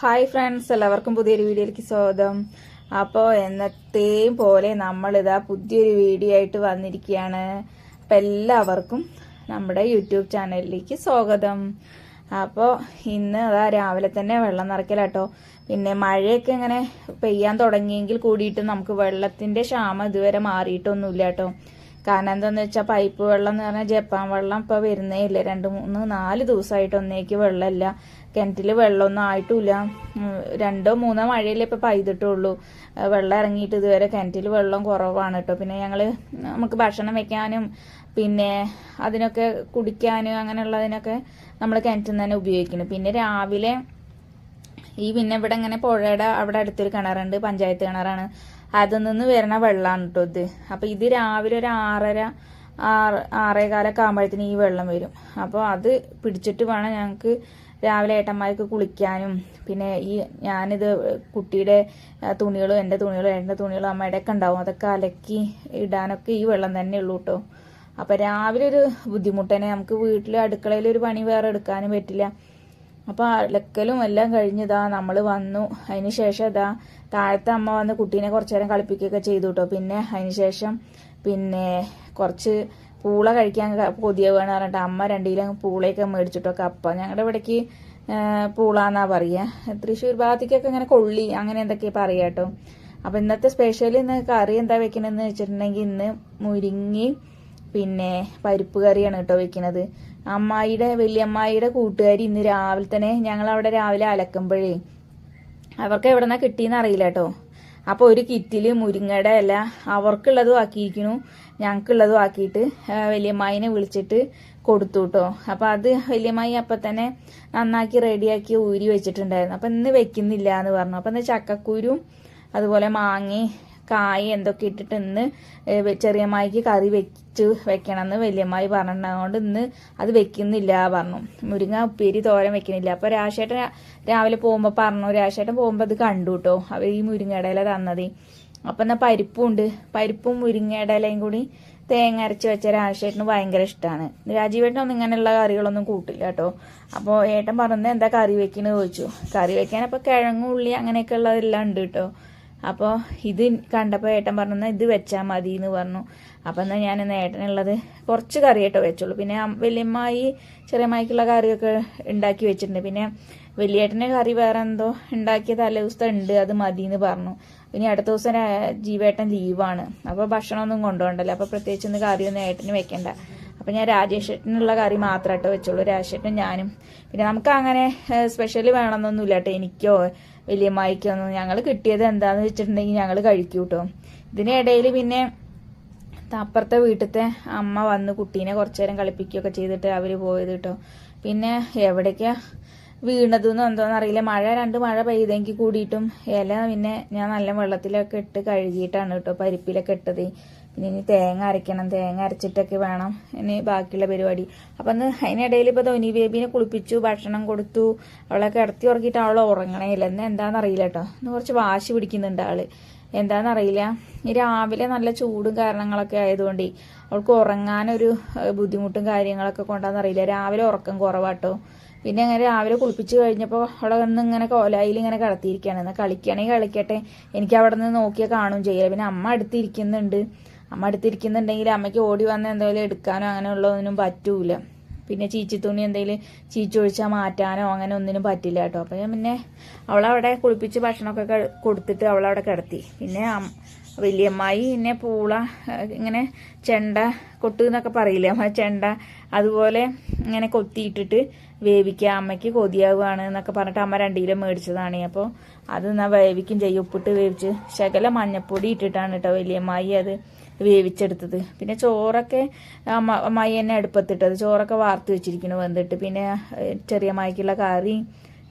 Hi friends എല്ലാവർക്കും പുതിയൊരു വീഡിയോയിലേക്ക് സ്വാഗതം. അപ്പോൾ എന്നത്തെയും പോലെ നമ്മളിതാ പുതിയൊരു വീഡിയോ ആയിട്ട് വന്നിരിക്കുകയാണ്. അപ്പം എല്ലാവർക്കും നമ്മുടെ യൂട്യൂബ് ചാനലിലേക്ക് സ്വാഗതം. അപ്പോൾ ഇന്ന് അതാ രാവിലെ തന്നെ വെള്ളം നിറയ്ക്കലാട്ടോ. പിന്നെ മഴയൊക്കെ ഇങ്ങനെ പെയ്യാൻ തുടങ്ങിയെങ്കിൽ കൂടിയിട്ട് നമുക്ക് വെള്ളത്തിന്റെ ക്ഷാമം ഇതുവരെ മാറിയിട്ടൊന്നുമില്ല കേട്ടോ കാരണം എന്താണെന്ന് വെച്ചാൽ പൈപ്പ് വെള്ളം എന്ന് പറഞ്ഞാൽ ജപ്പാൻ വെള്ളം ഇപ്പോൾ വരുന്നേ ഇല്ല. രണ്ട് മൂന്ന് നാല് ദിവസമായിട്ട് ഒന്നേക്ക് വെള്ളമില്ല. കിണറ്റിൽ വെള്ളമൊന്നും ആയിട്ടില്ല. ഉം, രണ്ടോ മൂന്നോ മഴയിലേ ഇപ്പോൾ പെയ്തിട്ടുള്ളൂ. വെള്ളം ഇറങ്ങിയിട്ട് ഇതുവരെ കിണറ്റിൽ വെള്ളം കുറവാണ് കേട്ടോ. പിന്നെ ഞങ്ങൾ നമുക്ക് ഭക്ഷണം വെക്കാനും പിന്നെ അതിനൊക്കെ കുടിക്കാനും അങ്ങനെയുള്ളതിനൊക്കെ നമ്മൾ കിണറ്റിൽ നിന്ന് തന്നെ ഉപയോഗിക്കുന്നു. പിന്നെ രാവിലെ ഈ പിന്നെ ഇവിടെ ഇങ്ങനെ പുഴയുടെ അവിടെ അടുത്തൊരു കിണറുണ്ട് പഞ്ചായത്ത് കിണറാണ്. അതിൽ നിന്ന് വരുന്ന വെള്ളമാണ് കേട്ടോ ഇത്. അപ്പൊ ഇത് രാവിലെ ഒരു ആറര ആറ് ആറേകാലൊക്കെ ആകുമ്പോഴത്തേന് ഈ വെള്ളം വരും. അപ്പോൾ അത് പിടിച്ചിട്ട് വേണം ഞങ്ങൾക്ക് രാവിലെ ഏട്ടന്മാർക്ക് കുളിക്കാനും. പിന്നെ ഈ ഞാനിത് കുട്ടിയുടെ തുണികളും എന്റെ തുണികളും ഏട്ടന്റെ തുണികളും അമ്മയുടെ ഒക്കെ ഉണ്ടാവും. അതൊക്കെ അലക്കി ഇടാനൊക്കെ ഈ വെള്ളം തന്നെ ഉള്ളൂ കേട്ടോ അപ്പോൾ രാവിലെ ഒരു ബുദ്ധിമുട്ട് തന്നെ. നമുക്ക് വീട്ടിൽ അടുക്കളയിൽ ഒരു പണി വേറെ എടുക്കാനും പറ്റില്ല. അപ്പൊ അലക്കലും എല്ലാം കഴിഞ്ഞതാ നമ്മൾ വന്നു. അതിന് ശേഷം ഇതാ താഴത്തെ അമ്മ വന്ന് കുട്ടീനെ കുറച്ചു നേരം കളിപ്പിക്കുകയൊക്കെ ചെയ്തു കേട്ടോ പിന്നെ അതിന് ശേഷം പിന്നെ കുറച്ച് പൂള കഴിക്കാൻ ക- കൊതിയാവുകയാണ് പറഞ്ഞിട്ട് അമ്മ രണ്ടിലും പൂളയൊക്കെ മേടിച്ചിട്ടോ കപ്പ. ഞങ്ങളുടെ ഇവിടേക്ക് പൂളാന്നാ പറയുക തൃശ്ശൂർ ഭാഗത്തേക്കൊക്കെ ഇങ്ങനെ കൊള്ളി അങ്ങനെ എന്തൊക്കെ പറയാ കേട്ടോ. അപ്പൊ ഇന്നത്തെ സ്പെഷ്യൽ ഇന്ന് കറി എന്താ വെക്കണെന്ന് വെച്ചിട്ടുണ്ടെങ്കിൽ ഇന്ന് മുരിങ്ങി പിന്നെ പരിപ്പ് കറിയാണ് കേട്ടോ വെക്കുന്നത് അമ്മായിയുടെ വലിയമ്മായിയുടെ കൂട്ടുകാരി ഇന്ന് രാവിലെ തന്നെ ഞങ്ങൾ അവിടെ രാവിലെ അലക്കുമ്പോഴേ അവർക്ക് എവിടെന്നാ കിട്ടിയെന്ന് അറിയില്ല കേട്ടോ. അപ്പൊ ഒരു കിറ്റിൽ മുരിങ്ങയുടെ ഇല അവർക്കുള്ളതും ആക്കിയിരിക്കണു ഞങ്ങൾക്കുള്ളതും ആക്കിയിട്ട് വലിയമ്മായിനെ വിളിച്ചിട്ട് കൊടുത്തു കേട്ടോ. അപ്പൊ അത് വലിയമ്മായി അപ്പൊ തന്നെ നന്നാക്കി റെഡിയാക്കി ഊരി വെച്ചിട്ടുണ്ടായിരുന്നു. അപ്പൊ ഇന്ന് വെക്കുന്നില്ല എന്ന് പറഞ്ഞു. അപ്പൊ ഇന്ന് ചക്കക്കുരും അതുപോലെ മാങ്ങി കായ് എന്തൊക്കെ ഇട്ടിട്ട് ഇന്ന് ചെറിയമ്മായിക്ക് കറി വെച്ച് വെക്കണമെന്ന് വലിയമ്മായി പറഞ്ഞതുകൊണ്ട് ഇന്ന് അത് വെക്കുന്നില്ല പറഞ്ഞു. മുരിങ്ങ ഉപ്പേരി തോരൻ വെക്കുന്നില്ല. അപ്പൊ രാശേട്ടൻ രാവിലെ പോകുമ്പോ പറഞ്ഞു രാശേട്ടൻ പോകുമ്പോ അത് കണ്ടു കേട്ടോ അവർ ഈ മുരിങ്ങയുടെ ഇല തന്നത്. അപ്പൊ എന്നാ പരിപ്പുണ്ട്. പരിപ്പും മുരിങ്ങയുടെ ഇലയും കൂടി തേങ്ങ അരച്ച് വെച്ച രാജേട്ടന് ഭയങ്കര ഇഷ്ടമാണ് രാജീവേട്ടനൊന്നും ഇങ്ങനെയുള്ള കറികളൊന്നും കൂട്ടില്ല കേട്ടോ അപ്പോൾ ഏട്ടൻ പറഞ്ഞത് എന്താ കറി വെക്കണെന്ന് ചോദിച്ചു. കറി വെക്കാൻ അപ്പോൾ കിഴങ്ങും ഉള്ളി അങ്ങനെയൊക്കെ ഉള്ളതെല്ലാം ഉണ്ട് കേട്ടോ അപ്പോൾ ഇത് കണ്ടപ്പോൾ ഏട്ടൻ പറഞ്ഞു ഇത് വെച്ചാൽ മതി എന്ന് പറഞ്ഞു. അപ്പം എന്നാൽ ഞാൻ ഇന്ന് ഏട്ടനുള്ളത് കുറച്ച് കറി കേട്ടോ വെച്ചോളൂ. പിന്നെ വലിയമ്മായി ചെറിയമ്മായിക്കുള്ള കറിയൊക്കെ ഉണ്ടാക്കി വെച്ചിട്ടുണ്ട്. പിന്നെ വലിയേട്ടന് കറി വേറെ എന്തോ ഉണ്ടാക്കിയ തലേ ദിവസത്തെ ഉണ്ട് അത് മതി എന്ന് പറഞ്ഞു. ഇനി അടുത്ത ദിവസം ജീവേട്ടൻ ലീവാണ്. അപ്പോൾ ഭക്ഷണമൊന്നും കൊണ്ടുപോകണ്ടല്ലോ. അപ്പോൾ പ്രത്യേകിച്ച് ഒന്ന് കറിയൊന്നും ഏട്ടന് വെക്കണ്ട. അപ്പം ഞാൻ രാജേഷേട്ടനുള്ള കറി മാത്രമായിട്ട് വെച്ചോളൂ. രാജേഷേട്ടൻ ഞാനും. പിന്നെ നമുക്ക് അങ്ങനെ സ്പെഷ്യൽ വേണമെന്നൊന്നുമില്ല കേട്ടോ എനിക്കോ. വലിയമ്മായിക്കോ ഒന്നും ഞങ്ങൾ കിട്ടിയത് എന്താന്ന് വെച്ചിട്ടുണ്ടെങ്കിൽ ഞങ്ങൾ കഴിക്കൂ കേട്ടോ ഇതിനിടയിൽ പിന്നെ അപ്പുറത്തെ വീട്ടിലത്തെ അമ്മ വന്ന് കുട്ടീനെ കുറച്ചു നേരം കളിപ്പിക്കുകയൊക്കെ ചെയ്തിട്ട് അവർ പോയത് കേട്ടോ പിന്നെ എവിടേക്കാ വീണതെന്നോ എന്തോന്ന് അറിയില്ല. മഴ രണ്ട് മഴ പെയ്തെങ്കിൽ കൂടിയിട്ടും ഇല പിന്നെ ഞാൻ നല്ല വെള്ളത്തിലൊക്കെ ഇട്ട് കഴുകിയിട്ടാണ് കേട്ടോ പരിപ്പിലൊക്കെ ഇട്ടത്. ഇനി തേങ്ങ അരയ്ക്കണം തേങ്ങ അരച്ചിട്ടൊക്കെ വേണം ഇനി ബാക്കിയുള്ള പരിപാടി. അപ്പം അന്ന് അതിനിടയിൽ ഇപ്പോൾ ധോനി ബേബിനെ കുളിപ്പിച്ചു ഭക്ഷണം കൊടുത്തു അവളെ കിടത്തി ഉറക്കിയിട്ട് അവൾ ഉറങ്ങണേ ഇല്ല. എന്ന് എന്താണെന്നറിയില്ല കേട്ടോ. ഇന്ന് കുറച്ച് വാശി പിടിക്കുന്നുണ്ട് ആൾ. എന്താണെന്നറിയില്ല ഈ രാവിലെ നല്ല ചൂടും കാരണങ്ങളൊക്കെ ആയതുകൊണ്ട് അവൾക്ക് ഉറങ്ങാനൊരു ബുദ്ധിമുട്ടും കാര്യങ്ങളൊക്കെ കൊണ്ടാന്നറിയില്ല രാവിലെ ഉറക്കം കുറവാട്ടോ പിന്നെ അങ്ങനെ രാവിലെ കുളിപ്പിച്ചു കഴിഞ്ഞപ്പോൾ അവളെ ഒന്ന് ഇങ്ങനെ കോലായിൽ ഇങ്ങനെ കിടത്തിയിരിക്കുകയാണ് എന്നാൽ കളിക്കുകയാണെങ്കിൽ കളിക്കട്ടെ. എനിക്ക് അവിടെ നിന്ന് നോക്കിയാൽ കാണുകയും ചെയ്യില്ല. പിന്നെ അമ്മ അടുത്തിരിക്കുന്നുണ്ട് അമ്മ അടുത്തിരിക്കുന്നുണ്ടെങ്കിൽ അമ്മയ്ക്ക് ഓടി വന്ന് എന്തെങ്കിലും എടുക്കാനോ അങ്ങനെയുള്ളതൊന്നും പറ്റൂല. പിന്നെ ചീച്ചി തുണി എന്തെങ്കിലും ചീച്ചൊഴിച്ചാൽ മാറ്റാനോ അങ്ങനെ ഒന്നിനും പറ്റില്ല കേട്ടോ. അപ്പം ഞാൻ പിന്നെ അവളവിടെ കുളിപ്പിച്ച് ഭക്ഷണമൊക്കെ കൊടുത്തിട്ട് അവളവിടെ കിടത്തി. പിന്നെ വലിയമ്മായി പിന്നെ പൂള ഇങ്ങനെ ചെണ്ട കൊട്ട് എന്നൊക്കെ പറയില്ലേ? അമ്മ ചെണ്ട അതുപോലെ ഇങ്ങനെ കൊത്തിയിട്ടിട്ട് വേവിക്കുക. അമ്മയ്ക്ക് കൊതിയാവുകയാണ് എന്നൊക്കെ പറഞ്ഞിട്ട് അമ്മ രണ്ട് കിലോ മേടിച്ചതാണ്. അപ്പോൾ അത് എന്നാ വേവിക്കും ചെയ്യും. ഉപ്പിട്ട് വേവിച്ച് ശകല മഞ്ഞപ്പൊടി ഇട്ടിട്ടാണ് കേട്ടോ വലിയമ്മായി അത് വേവിച്ചെടുത്തത്. പിന്നെ ചോറൊക്കെ അമ്മ അമ്മായി തന്നെ അടുപ്പത്തിട്ടത്. ചോറൊക്കെ വാർത്ത് വെച്ചിരിക്കുന്നു വെന്തിട്ട് പിന്നെ ചെറിയ മായ്ക്കുള്ള കറി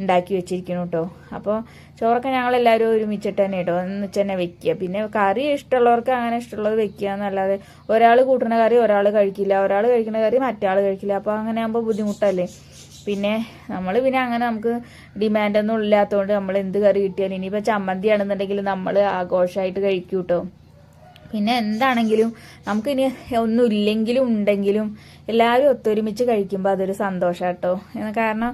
ഉണ്ടാക്കി വെച്ചിരിക്കുന്നു കേട്ടോ അപ്പോൾ ചോറൊക്കെ ഞങ്ങളെല്ലാവരും ഒരുമിച്ചിട്ട് തന്നെ കേട്ടോ ഒന്നിച്ച് തന്നെ വെക്കുക പിന്നെ കറി ഇഷ്ടമുള്ളവർക്ക് അങ്ങനെ ഇഷ്ടമുള്ളത് വെക്കുക എന്നല്ലാതെ ഒരാൾ കൂട്ടുന്ന കറി ഒരാൾ കഴിക്കില്ല. ഒരാൾ കഴിക്കുന്ന കറി മറ്റാൾ കഴിക്കില്ല. അപ്പോൾ അങ്ങനെ ആകുമ്പോൾ ബുദ്ധിമുട്ടല്ലേ? പിന്നെ നമ്മൾ പിന്നെ അങ്ങനെ നമുക്ക് ഡിമാൻഡൊന്നും ഇല്ലാത്തതുകൊണ്ട് നമ്മൾ എന്ത് കറി കിട്ടിയാലും ഇനിയിപ്പോൾ ചമ്മന്തി ആണെന്നുണ്ടെങ്കിൽ നമ്മൾ ആഘോഷമായിട്ട് കഴിക്കും കേട്ടോ പിന്നെ എന്താണെങ്കിലും നമുക്ക് ഇനി ഒന്നും ഇല്ലെങ്കിലും ഉണ്ടെങ്കിലും എല്ലാവരും ഒത്തൊരുമിച്ച് കഴിക്കുമ്പോൾ അതൊരു സന്തോഷം കേട്ടോ. കാരണം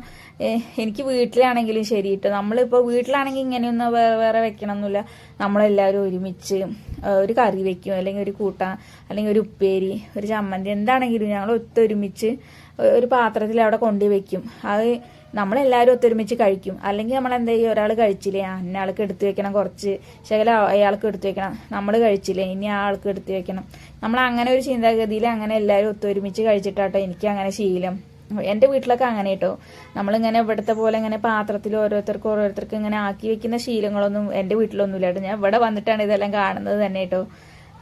എനിക്ക് വീട്ടിലാണെങ്കിലും ശരി കേട്ടോ. നമ്മളിപ്പോൾ വീട്ടിലാണെങ്കിൽ ഇങ്ങനെയൊന്നും വേറെ വേറെ വെക്കണമെന്നില്ല നമ്മളെല്ലാവരും ഒരുമിച്ച് ഒരു കറി വെക്കും അല്ലെങ്കിൽ ഒരു കൂട്ട അല്ലെങ്കിൽ ഒരു ഉപ്പേരി ഒരു ചമ്മന്തി എന്താണെങ്കിലും ഞങ്ങൾ ഒത്തൊരുമിച്ച് ഒരു പാത്രത്തിൽ അവിടെ കൊണ്ടുവയ്ക്കും അത് നമ്മളെല്ലാവരും ഒത്തൊരുമിച്ച് കഴിക്കും. അല്ലെങ്കിൽ നമ്മൾ എന്താ ചെയ്യും ഒരാൾ കഴിച്ചില്ലേ അന്ന ആൾക്ക് എടുത്തു വെക്കണം കുറച്ച്. ശകല അയാൾക്ക് എടുത്തു വെക്കണം. നമ്മൾ കഴിച്ചില്ലേ? ഇനി ആ ആൾക്ക് എടുത്തു വെക്കണം. നമ്മൾ അങ്ങനെ ഒരു ചിന്താഗതിയിൽ അങ്ങനെ എല്ലാവരും ഒത്തൊരുമിച്ച് കഴിച്ചിട്ടാട്ടോ എനിക്ക് അങ്ങനെ ശീലം. എന്റെ വീട്ടിലൊക്കെ അങ്ങനെ കേട്ടോ. നമ്മളിങ്ങനെ ഇവിടുത്തെ പോലെ ഇങ്ങനെ പാത്രത്തിൽ ഓരോരുത്തർക്ക് ഓരോരുത്തർക്ക് ഇങ്ങനെ ആക്കി വെക്കുന്ന ശീലങ്ങളൊന്നും എന്റെ വീട്ടിലൊന്നുമില്ല കേട്ടോ. ഞാൻ ഇവിടെ വന്നിട്ടാണ് ഇതെല്ലാം കാണുന്നത് തന്നെ കേട്ടോ.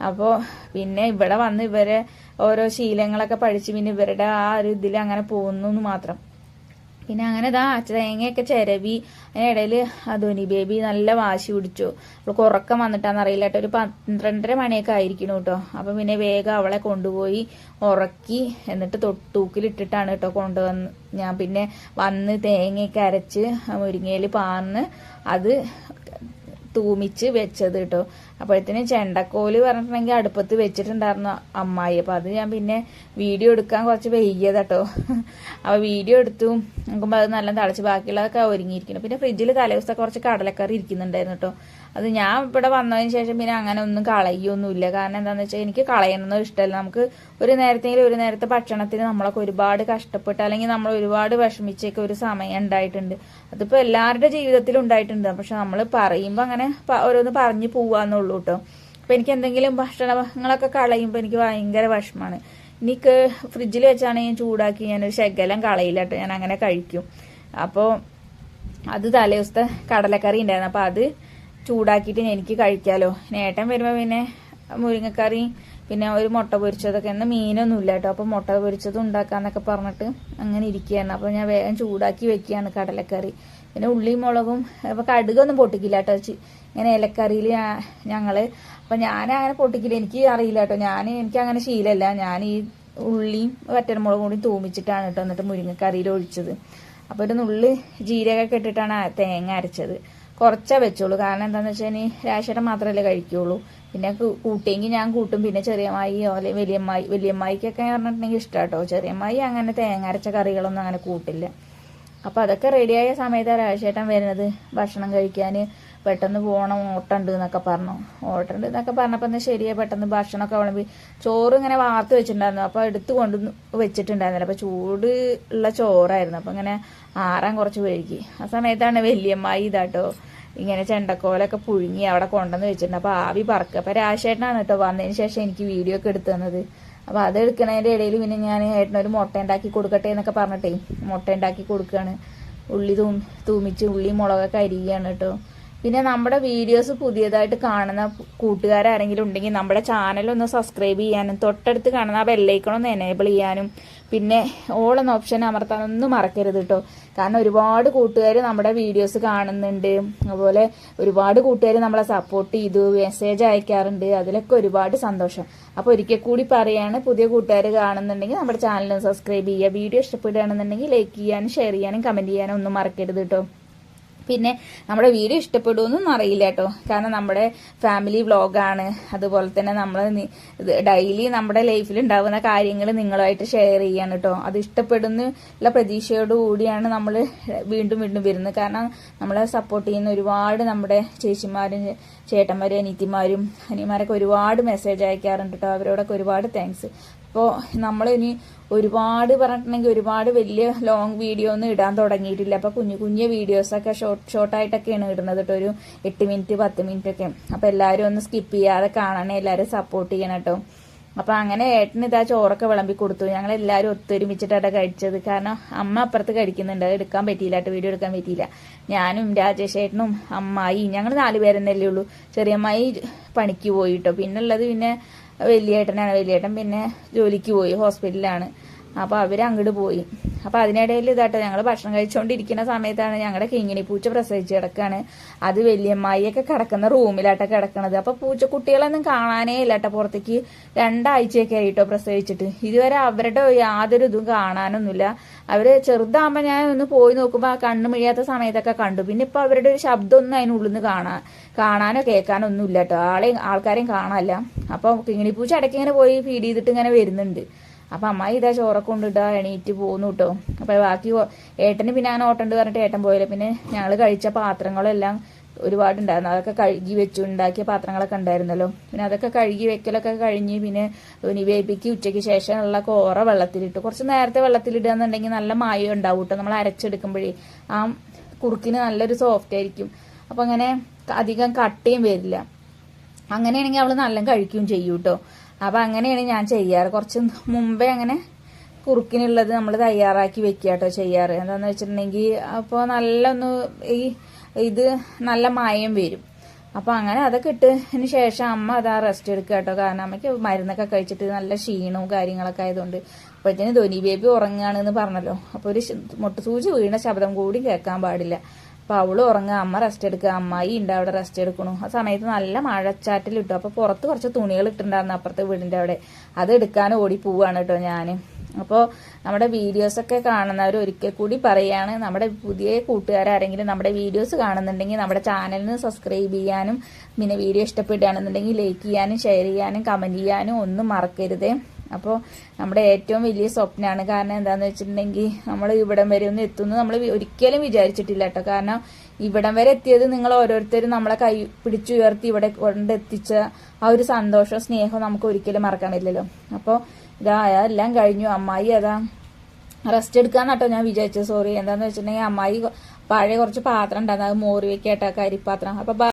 അപ്പോൾ പിന്നെ ഇവിടെ വന്ന് ഇവരെ ഓരോ ശീലങ്ങളൊക്കെ പഠിച്ച് പിന്നെ ഇവരുടെ ആ ഒരു ഇതിൽ അങ്ങനെ പോകുന്നു മാത്രം. പിന്നെ അങ്ങനെ ഇതാ തേങ്ങയൊക്കെ ചിരവി അതിനിടയിൽ ധോനി ബേബി നല്ല വാശി പിടിച്ചു. അവൾക്ക് ഉറക്കം വന്നിട്ടാണെന്നറിയില്ല കേട്ടോ. ഒരു പന്ത്രണ്ടര മണിയൊക്കെ ആയിരിക്കണം കേട്ടോ. അപ്പം പിന്നെ വേഗം അവളെ കൊണ്ടുപോയി ഉറക്കി എന്നിട്ട് തൊട്ടൂക്കിലിട്ടിട്ടാണ് കേട്ടോ കൊണ്ടുവന്ന്. ഞാൻ പിന്നെ വന്ന് തേങ്ങയൊക്കെ അരച്ച് മുരിങ്ങയിൽ പാർന്ന് അത് തൂമിച്ച് വെച്ചത് കേട്ടോ അപ്പോഴത്തേനും ചെണ്ടക്കോൽ പറഞ്ഞിട്ടുണ്ടെങ്കിൽ അടുപ്പത്ത് വെച്ചിട്ടുണ്ടായിരുന്നു അമ്മായി. അപ്പോൾ അത് ഞാൻ പിന്നെ വീഡിയോ എടുക്കാൻ കുറച്ച് വൈകിയതാട്ടോ അപ്പോൾ വീഡിയോ എടുത്തു. നോക്കുമ്പോൾ അത് നല്ല തിളച്ച് ബാക്കിയുള്ളതൊക്കെ ഒരുങ്ങിയിരിക്കുന്നു. പിന്നെ ഫ്രിഡ്ജിൽ തലേദിവസത്തെ കുറച്ച് കടലക്കറി ഇരിക്കുന്നുണ്ടായിരുന്നു കേട്ടോ അത് ഞാൻ ഇവിടെ വന്നതിന് ശേഷം പിന്നെ അങ്ങനെ ഒന്നും കളയൊന്നുമില്ല കാരണം എന്താണെന്ന് വെച്ചാൽ എനിക്ക് കളയുന്നത് ഇഷ്ടമല്ല. നമുക്ക് ഒരു നേരത്തെങ്കിലും ഒരു നേരത്തെ ഭക്ഷണത്തിന് നമ്മളൊക്കെ ഒരുപാട് കഷ്ടപ്പെട്ട് അല്ലെങ്കിൽ നമ്മൾ ഒരുപാട് വിഷമിച്ചൊക്കെ ഒരു സമയം ഉണ്ടായിട്ടുണ്ട്. അതിപ്പോൾ എല്ലാവരുടെ ജീവിതത്തിലും ഉണ്ടായിട്ടുണ്ട്. പക്ഷെ നമ്മൾ പറയുമ്പോൾ അങ്ങനെ ഓരോന്ന് പറഞ്ഞു പോവാന്നുള്ളൂ കേട്ടോ അപ്പം എനിക്ക് എന്തെങ്കിലും ഭക്ഷണങ്ങളൊക്കെ കളയുമ്പോൾ എനിക്ക് ഭയങ്കര വിഷമമാണ്. എനിക്ക് ഫ്രിഡ്ജിൽ വെച്ചാണെങ്കിൽ ചൂടാക്കി ഞാനൊരു ശകലം കളയില്ല കേട്ടോ ഞാൻ അങ്ങനെ കഴിക്കും. അപ്പോൾ അത് തലേദിവസത്തെ കടലക്കറി ഉണ്ടായിരുന്നു. അപ്പോൾ അത് ചൂടാക്കിയിട്ട് എനിക്ക് കഴിക്കാലോ. നേട്ടം വരുമ്പോൾ പിന്നെ മുരിങ്ങക്കറി പിന്നെ ഒരു മുട്ട പൊരിച്ചതൊക്കെ. എന്നാൽ മീനൊന്നും ഇല്ല കേട്ടോ. അപ്പോൾ മുട്ട പൊരിച്ചത് ഉണ്ടാക്കാന്നൊക്കെ പറഞ്ഞിട്ട് അങ്ങനെ ഇരിക്കുകയാണ്. അപ്പോൾ ഞാൻ വേഗം ചൂടാക്കി വെക്കുകയാണ് കടലക്കറി. പിന്നെ ഉള്ളിയും മുളകും അപ്പോൾ കടുകൊന്നും പൊട്ടിക്കില്ല കേട്ടോ. ഇങ്ങനെ ഇലക്കറിയിൽ ഞങ്ങൾ അപ്പോൾ ഞാൻ അങ്ങനെ പൊട്ടിക്കില്ല. എനിക്ക് അറിയില്ല കേട്ടോ. ഞാൻ എനിക്ക് അങ്ങനെ ശീലമല്ല ഞാൻ ഈ ഉള്ളിയും വറ്റൻമുളകും കൂടി തൂമിച്ചിട്ടാണ് കേട്ടോ എന്നിട്ട് മുരിങ്ങക്കറിയിൽ ഒഴിച്ചത്. അപ്പോൾ ഒരു നുള്ളി ജീരകമൊക്കെ ഇട്ടിട്ടാണ് തേങ്ങ അരച്ചത്. കുറച്ചേ വെച്ചോളൂ. കാരണം എന്താണെന്ന് വെച്ചാൽ ഇനി രാശിയുടെ മാത്രമല്ലേ കഴിക്കുള്ളൂ. പിന്നെ കൂട്ടിയെങ്കിൽ ഞാൻ കൂട്ടും. പിന്നെ ചെറിയമ്മായിയോ അല്ലെങ്കിൽ വലിയമ്മായി വലിയമ്മായിക്കൊക്കെ പറഞ്ഞിട്ടുണ്ടെങ്കിൽ ഇഷ്ടമാട്ടോ ചെറിയമ്മായി അങ്ങനെ തേങ്ങ അരച്ച കറികളൊന്നും അങ്ങനെ കൂട്ടില്ല. അപ്പോൾ അതൊക്കെ റെഡിയായ സമയത്താണ് രാജേട്ടൻ വരുന്നത്. ഭക്ഷണം കഴിക്കാൻ പെട്ടെന്ന് പോകണം ഓട്ടമുണ്ട് എന്നൊക്കെ പറഞ്ഞു. ഓട്ടമുണ്ട് എന്നൊക്കെ പറഞ്ഞപ്പോൾ എന്നാൽ ശരിയാ? പെട്ടെന്ന് ഭക്ഷണമൊക്കെ വിളമ്പി ചോറ് ഇങ്ങനെ വാർത്ത് വെച്ചിട്ടുണ്ടായിരുന്നു. അപ്പോൾ എടുത്തു കൊണ്ട് വെച്ചിട്ടുണ്ടായിരുന്നില്ല. അപ്പോൾ ചൂട് ഉള്ള ചോറായിരുന്നു. അപ്പോൾ ഇങ്ങനെ ആറാൻ കുറച്ച് വഴുകി ആ സമയത്താണ് വല്യമ്മായി ഇതാട്ടോ. ഇങ്ങനെ ചെണ്ടക്കോലൊക്കെ പുഴുങ്ങി അവിടെ കൊണ്ടുവന്ന് വെച്ചിട്ടുണ്ട്. അപ്പോൾ ആവി പറക്കുക അപ്പോൾ രാജേട്ടനാണ് കേട്ടോ വന്നതിന് ശേഷം എനിക്ക് വീഡിയോ ഒക്കെ എടുത്തു തന്നത്. അപ്പോൾ അത് എടുക്കണതിന്റെ ഇടയിൽ പിന്നെ ഞാൻ ഏട്ടനൊരു മുട്ട ഉണ്ടാക്കി കൊടുക്കട്ടെ എന്നൊക്കെ പറഞ്ഞിട്ടേ മുട്ട ഉണ്ടാക്കി കൊടുക്കുകയാണ് ഉള്ളി തൂ തൂമിച്ച് ഉള്ളി മുളകൊക്കെ അരിയുകയാണ് കേട്ടോ. പിന്നെ നമ്മുടെ വീഡിയോസ് പുതിയതായിട്ട് കാണുന്ന കൂട്ടുകാരാരെങ്കിലും ഉണ്ടെങ്കിൽ നമ്മുടെ ചാനൽ ഒന്ന് സബ്സ്ക്രൈബ് ചെയ്യാനും തൊട്ടടുത്ത് കാണുന്ന ആ ബെല്ലൈക്കൺ ഒന്ന് എനേബിൾ ചെയ്യാനും പിന്നെ ഓൾ എന്ന ഓപ്ഷൻ അമർത്താനൊന്നും മറക്കരുത് കേട്ടോ കാരണം ഒരുപാട് കൂട്ടുകാർ നമ്മുടെ വീഡിയോസ് കാണുന്നുണ്ട്. അതുപോലെ ഒരുപാട് കൂട്ടുകാർ നമ്മളെ സപ്പോർട്ട് ചെയ്തു മെസ്സേജ് അയക്കാറുണ്ട്. അതിലൊക്കെ ഒരുപാട് സന്തോഷം. അപ്പോൾ ഒരിക്കൽ കൂടി പറയാണ് പുതിയ കൂട്ടുകാർ കാണുന്നുണ്ടെങ്കിൽ നമ്മുടെ ചാനൽ സബ്സ്ക്രൈബ് ചെയ്യുക. വീഡിയോ ഇഷ്ടപ്പെടുകയാണെന്നുണ്ടെങ്കിൽ ലൈക്ക് ചെയ്യാനും ഷെയർ ചെയ്യാനും കമന്റ് ചെയ്യാനും ഒന്നും മറക്കരുത് കേട്ടോ പിന്നെ നമ്മുടെ വീഡിയോ ഇഷ്ടപ്പെടുമെന്നൊന്നും അറിയില്ല കേട്ടോ. കാരണം നമ്മുടെ ഫാമിലി വ്ളോഗാണ് അതുപോലെ തന്നെ നമ്മൾ ഡെയിലി നമ്മുടെ ലൈഫിൽ ഉണ്ടാകുന്ന കാര്യങ്ങൾ നിങ്ങളുമായിട്ട് ഷെയർ ചെയ്യാണ് കേട്ടോ. അത് ഇഷ്ടപ്പെടുന്ന ഉള്ള പ്രതീക്ഷയോട് കൂടിയാണ് നമ്മൾ വീണ്ടും വീണ്ടും വരുന്നത്. കാരണം നമ്മളെ സപ്പോർട്ട് ചെയ്യുന്ന ഒരുപാട് നമ്മുടെ ചേച്ചിമാരും ചേട്ടന്മാരും അനിയത്തിമാരും അനിയന്മാരൊക്കെ ഒരുപാട് മെസ്സേജ് അയക്കാറുണ്ട് കേട്ടോ. അവരോടൊക്കെ ഒരുപാട് താങ്ക്സ് അപ്പോൾ ഇനി ഒരുപാട് പറഞ്ഞിട്ടുണ്ടെങ്കിൽ ഒരുപാട് വലിയ ലോങ് വീഡിയോ ഒന്നും ഇടാൻ തുടങ്ങിയിട്ടില്ല. അപ്പോൾ കുഞ്ഞു കുഞ്ഞു വീഡിയോസൊക്കെ ഷോർട്ട് ഷോർട്ടായിട്ടൊക്കെയാണ് ഇടുന്നത് കേട്ടോ. ഒരു എട്ട് മിനിറ്റ് പത്ത് മിനിറ്റ് ഒക്കെ. അപ്പോൾ എല്ലാവരും ഒന്ന് സ്കിപ്പ് ചെയ്യാതെ കാണണേ എല്ലാവരും സപ്പോർട്ട് ചെയ്യണം കേട്ടോ. അപ്പോൾ അങ്ങനെ ഏട്ടന് ഇതാ ചോറൊക്കെ വിളമ്പി കൊടുത്തു. ഞങ്ങൾ എല്ലാവരും ഒത്തൊരുമിച്ചിട്ടാണ് കഴിച്ചത്. കാരണം അമ്മ അപ്പുറത്ത് കഴിക്കുന്നുണ്ട്. എടുക്കാൻ പറ്റിയില്ല കേട്ടോ. വീഡിയോ എടുക്കാൻ പറ്റിയില്ല. ഞാനും രാജേഷ് ഏട്ടനും അമ്മായി ഞങ്ങൾ നാല് പേരെന്നല്ലേ ഉള്ളൂ. ചെറിയമ്മായി പണിക്ക് പോയിട്ടോ പിന്നെ ഉള്ളത് പിന്നെ വലിയേട്ടനാണ് വലിയേട്ടൻ പിന്നെ ജോലിക്ക് പോയി ഹോസ്പിറ്റലിലാണ്. അപ്പോൾ അവർ അങ്ങോട്ട് പോയി. അപ്പോൾ അതിനിടയിൽ ഇതാട്ടോ ഞങ്ങൾ ഭക്ഷണം കഴിച്ചുകൊണ്ടിരിക്കുന്ന സമയത്താണ് ഞങ്ങളുടെ കിങ്ങിണി പൂച്ച പ്രസവിച്ച് കിടക്കുകയാണ് അത് വലിയമ്മായിയൊക്കെ കിടക്കുന്ന റൂമിലാട്ടോ കിടക്കണത്. അപ്പോൾ പൂച്ച കുട്ടികളൊന്നും കാണാനേ ഇല്ലാട്ടോ പുറത്തേക്ക്. രണ്ടാഴ്ചയൊക്കെ ആയിട്ടോ പ്രസവിച്ചിട്ട്. ഇതുവരെ അവരുടെ യാതൊരു ഇതും കാണാനൊന്നുമില്ല. അവർ ചെറുതാകുമ്പോൾ ഞാൻ ഒന്ന് പോയി നോക്കുമ്പോൾ കണ്ണ് മിഴിയാത്ത സമയത്തൊക്കെ കണ്ടു. പിന്നെ ഇപ്പൊ അവരുടെ ഒരു ശബ്ദമൊന്നും അതിനുള്ളിൽ നിന്ന് കാണാൻ കാണാനോ കേൾക്കാനോ ഒന്നും ഇല്ല കേട്ടോ ആളെയും ആൾക്കാരെയും കാണാനില്ല. അപ്പോൾ കിങ്ങിണിപ്പൂച്ച ഇടയ്ക്ക് ഇങ്ങനെ പോയി ഫീഡ് ചെയ്തിട്ട് ഇങ്ങനെ വരുന്നുണ്ട്. അപ്പം അമ്മായി ഇതാ ചോറൊക്കെ കൊണ്ടിട്ടാ എണീറ്റ് പോന്നു കേട്ടോ അപ്പം ബാക്കി ഏട്ടന് പിന്നെ അങ്ങനെ ഓട്ടണ്ട് പറഞ്ഞിട്ട് ഏട്ടൻ പോയില്ല. പിന്നെ ഞങ്ങൾ കഴിച്ച പാത്രങ്ങളെല്ലാം ഒരുപാടുണ്ടായിരുന്നു അതൊക്കെ കഴുകി വെച്ചു ഉണ്ടാക്കിയ പാത്രങ്ങളൊക്കെ ഉണ്ടായിരുന്നല്ലോ പിന്നെ അതൊക്കെ കഴുകി വെക്കലൊക്കെ കഴിഞ്ഞ് പിന്നെ നിവേപ്പിക്ക് ഉച്ചയ്ക്ക് ശേഷമുള്ള കോറ വെള്ളത്തിലിട്ട്. കുറച്ച് നേരത്തെ വെള്ളത്തിലിടുക എന്നുണ്ടെങ്കിൽ നല്ല മായം ഉണ്ടാവും കേട്ടോ നമ്മൾ അരച്ചെടുക്കുമ്പോഴേ ആ കുറുക്കിന് നല്ലൊരു സോഫ്റ്റ് ആയിരിക്കും. അപ്പം അങ്ങനെ അധികം കട്ടയും വരില്ല. അങ്ങനെയാണെങ്കിൽ അവൾ നല്ല കഴിക്കുകയും ചെയ്യും കേട്ടോ അപ്പം അങ്ങനെയാണ് ഞാൻ ചെയ്യാറ്. കുറച്ച് മുമ്പേ അങ്ങനെ കുറുക്കിനുള്ളത് നമ്മൾ തയ്യാറാക്കി വെക്കുക കേട്ടോ ചെയ്യാറ്. എന്താന്ന് വെച്ചിട്ടുണ്ടെങ്കിൽ അപ്പോൾ നല്ല ഒന്ന് ഈ ഇത് നല്ല മായം വരും. അപ്പോൾ അങ്ങനെ അതൊക്കെ ഇട്ടതിന് ശേഷം അമ്മ അതാ റെസ്റ്റ് എടുക്കുക കേട്ടോ കാരണം അമ്മയ്ക്ക് മരുന്നൊക്കെ കഴിച്ചിട്ട് നല്ല ക്ഷീണവും കാര്യങ്ങളൊക്കെ ആയതുകൊണ്ട് അപ്പോഴത്തേന് ധോനി ബേബി ഉറങ്ങുകയാണെന്ന് പറഞ്ഞല്ലോ. അപ്പോൾ ഒരു മുട്ടുസൂചി വീണ ശബ്ദം കൂടി കേൾക്കാൻ പാടില്ല. അപ്പോൾ അവൾ ഉറങ്ങുക അമ്മ റെസ്റ്റ് എടുക്കുക അമ്മായി ഉണ്ട് അവിടെ റെസ്റ്റ് എടുക്കണു. ആ സമയത്ത് നല്ല മഴച്ചാറ്റിൽ ഇട്ടു. അപ്പോൾ പുറത്ത് കുറച്ച് തുണികൾ ഇട്ടിട്ടുണ്ടായിരുന്നു അപ്പുറത്തെ വീടിന്റെ അവിടെ. അത് എടുക്കാൻ ഓടി പോവാണ് കേട്ടോ ഞാൻ അപ്പോൾ നമ്മുടെ വീഡിയോസൊക്കെ കാണുന്നവർ ഒരിക്കൽ കൂടി പറയാണ് നമ്മുടെ പുതിയ കൂട്ടുകാരാരെങ്കിലും നമ്മുടെ വീഡിയോസ് കാണുന്നുണ്ടെങ്കിൽ നമ്മുടെ ചാനലിന് സബ്സ്ക്രൈബ് ചെയ്യാനും പിന്നെ വീഡിയോ ഇഷ്ടപ്പെടുകയാണെന്നുണ്ടെങ്കിൽ ലൈക്ക് ചെയ്യാനും ഷെയർ ചെയ്യാനും കമന്റ് ചെയ്യാനും ഒന്നും മറക്കരുതേ. അപ്പോൾ നമ്മുടെ ഏറ്റവും വലിയ സ്വപ്നമാണ് കാരണം എന്താണെന്ന് വെച്ചിട്ടുണ്ടെങ്കിൽ നമ്മൾ ഇവിടം വരെ ഒന്ന് എത്തുന്നു. നമ്മൾ ഒരിക്കലും വിചാരിച്ചിട്ടില്ല കേട്ടോ. കാരണം ഇവിടം വരെ എത്തിയത് നിങ്ങൾ ഓരോരുത്തരും നമ്മളെ കൈ പിടിച്ചുയർത്തി ഇവിടെ കൊണ്ടെത്തിച്ച ആ ഒരു സന്തോഷവും സ്നേഹവും നമുക്ക് ഒരിക്കലും മറക്കാൻ പറ്റില്ലല്ലോ. അപ്പോൾ ഇതാ എല്ലാം കഴിഞ്ഞു. അമ്മായി അതാ റെസ്റ്റ് എടുക്കാന്നാട്ടോ ഞാൻ വിചാരിച്ചത്. സോറി എന്താന്ന് വെച്ചിട്ടുണ്ടെങ്കിൽ അമ്മായി പഴയ കുറച്ച് പാത്രം ഉണ്ടായിരുന്നു. അത് മോറി വെക്കാട്ടോ കരിപ്പാത്രം. അപ്പൊ